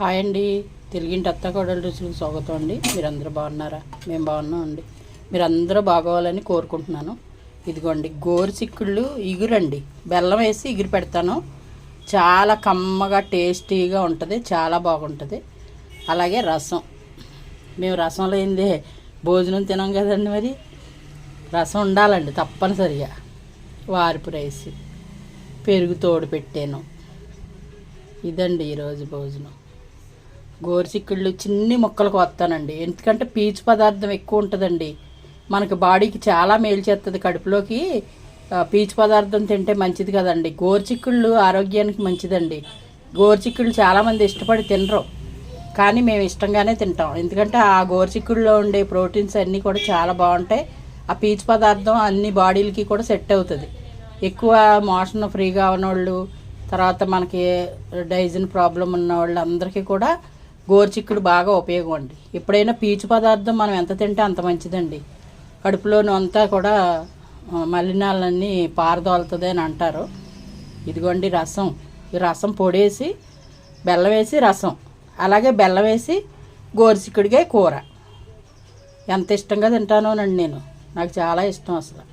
Hi అండి. తెలుగింటి అత్తకోడలు రుచులకు స్వాగతం అండి. మీరందరూ బాగున్నారా? మేము బాగున్నాం అండి. మీరందరూ బాగోవాలని కోరుకుంటున్నాను. ఇదిగోండి గోరు చిక్కుళ్ళు ఇగురండి. బెల్లం వేసి ఇగురు పెడతాను. చాలా కమ్మగా టేస్టీగా ఉంటుంది. చాలా బాగుంటుంది. అలాగే రసం. మేము రసం లేనిదే భోజనం తినాం కదండి మరి. రసం ఉండాలండి తప్పనిసరిగా. వార్పు రైస్. పెరుగు తోడు పెట్టాను. ఇదండి ఈరోజు భోజనం. గోరుచిక్కుళ్ళు చిన్ని ముక్కలు కోస్తానండి ఎందుకంటే పీచు పదార్థం ఎక్కువ ఉంటుందండి. మనకి బాడీకి చాలా మేలు చేస్తుంది కడుపులోకి. పీచు పదార్థం తింటే మంచిది కదండి. గోరుచిక్కుళ్ళు ఆరోగ్యానికి మంచిదండి. గోరుచిక్కుళ్ళు చాలామంది ఇష్టపడి తినరు. కానీ మేము ఇష్టంగానే తింటాం. ఎందుకంటే ఆ గోరుచిక్కుళ్ళలో ఉండే ప్రోటీన్స్ అన్నీ కూడా చాలా బాగుంటాయి. ఆ పీచు పదార్థం అన్ని బాడీలకి కూడా సెట్ అవుతుంది. ఎక్కువ మోషన్ ఫ్రీగా ఉన్నవాళ్ళు తర్వాత మనకి డైజన్ ప్రాబ్లం ఉన్న వాళ్ళు అందరికీ కూడా గోరుచిక్కుడు బాగా ఉపయోగం అండి. ఎప్పుడైనా పీచు పదార్థం మనం ఎంత తింటే అంత మంచిదండి. కడుపులోను అంతా కూడా మలినాలన్నీ పారదోలుతుంది అని అంటారు. ఇదిగోండి రసం. ఈ రసం పొడేసి బెల్లం వేసి రసం. అలాగే బెల్లం వేసి గోరుచిక్కుడిగా కూర. ఎంత ఇష్టంగా తింటానోనండి నేను. నాకు చాలా ఇష్టం అసలు.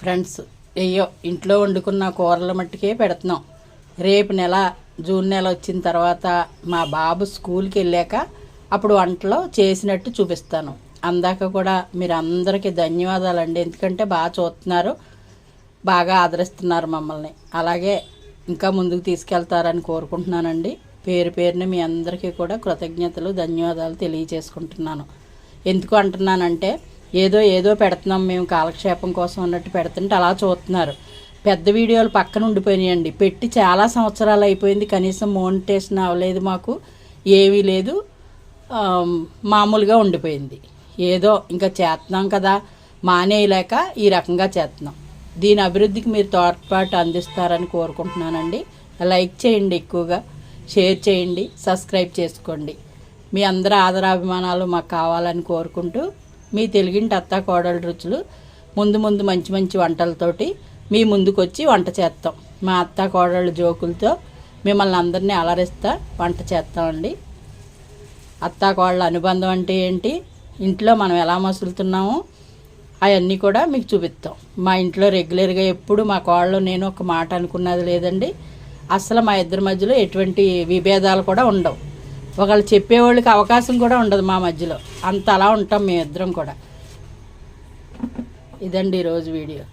ఫ్రెండ్స్ అయ్యో ఇంట్లో వండుకున్న కూరల మట్టుకే పెడుతున్నాం. రేపు నెల జూన్ నెల వచ్చిన తర్వాత మా బాబు స్కూల్కి వెళ్ళాక అప్పుడు వంటలో చేసినట్టు చూపిస్తాను. అందాక కూడా మీరు అందరికీ ధన్యవాదాలండి. ఎందుకంటే బాగా చూస్తున్నారు. బాగా ఆదరిస్తున్నారు మమ్మల్ని. అలాగే ఇంకా ముందుకు తీసుకెళ్తారని కోరుకుంటున్నానండి. పేరు పేరుని మీ అందరికీ కూడా కృతజ్ఞతలు ధన్యవాదాలు తెలియజేసుకుంటున్నాను. ఎందుకు అంటున్నానంటే ఏదో ఏదో పెడుతున్నాం మేము కాలక్షేపం కోసం అన్నట్టు పెడుతుంటే అలా చూస్తున్నారు. పెద్ద వీడియోలు పక్కన ఉండిపోయినాయండి. పెట్టి చాలా సంవత్సరాలు అయిపోయింది. కనీసం మోనిటేషన్ అవ్వలేదు మాకు. ఏమీ లేదు. మామూలుగా ఉండిపోయింది. ఏదో ఇంకా చేస్తున్నాం కదా మానేయలేక ఈ రకంగా చేస్తున్నాం దీని అభివృద్ధికి మీరు తోడ్పాటు అందిస్తారని కోరుకుంటున్నానండి. లైక్ చేయండి ఎక్కువగా షేర్ చేయండి సబ్స్క్రైబ్ చేసుకోండి. మీ అందరి ఆదరాభిమానాలు మాకు కావాలని కోరుకుంటూ మీ తెలుగింటి అత్త కోడలు రుచులు ముందు ముందు మంచి మంచి వంటలతోటి మీ ముందుకు వచ్చి వంట చేస్తాం. మా అత్త కోడళ్ళ జోకులతో మిమ్మల్ని అందరినీ అలరిస్తా వంట చేస్తామండి. అత్త కోడళ్ళ అనుబంధం అంటే ఏంటి? ఇంట్లో మనం ఎలా మసులుతున్నామో అవన్నీ కూడా మీకు చూపిస్తాం. మా ఇంట్లో రెగ్యులర్గా ఎప్పుడు మా కోళ్ళు నేను ఒక మాట అనుకున్నది లేదండి. అసలు మా ఇద్దరి మధ్యలో ఎటువంటి విభేదాలు కూడా ఉండవు. ఒకళ్ళు చెప్పేవాళ్ళకి అవకాశం కూడా ఉండదు మా మధ్యలో. అంత అలా ఉంటాం మేమిద్దరం కూడా. ఇదండి ఈరోజు వీడియో.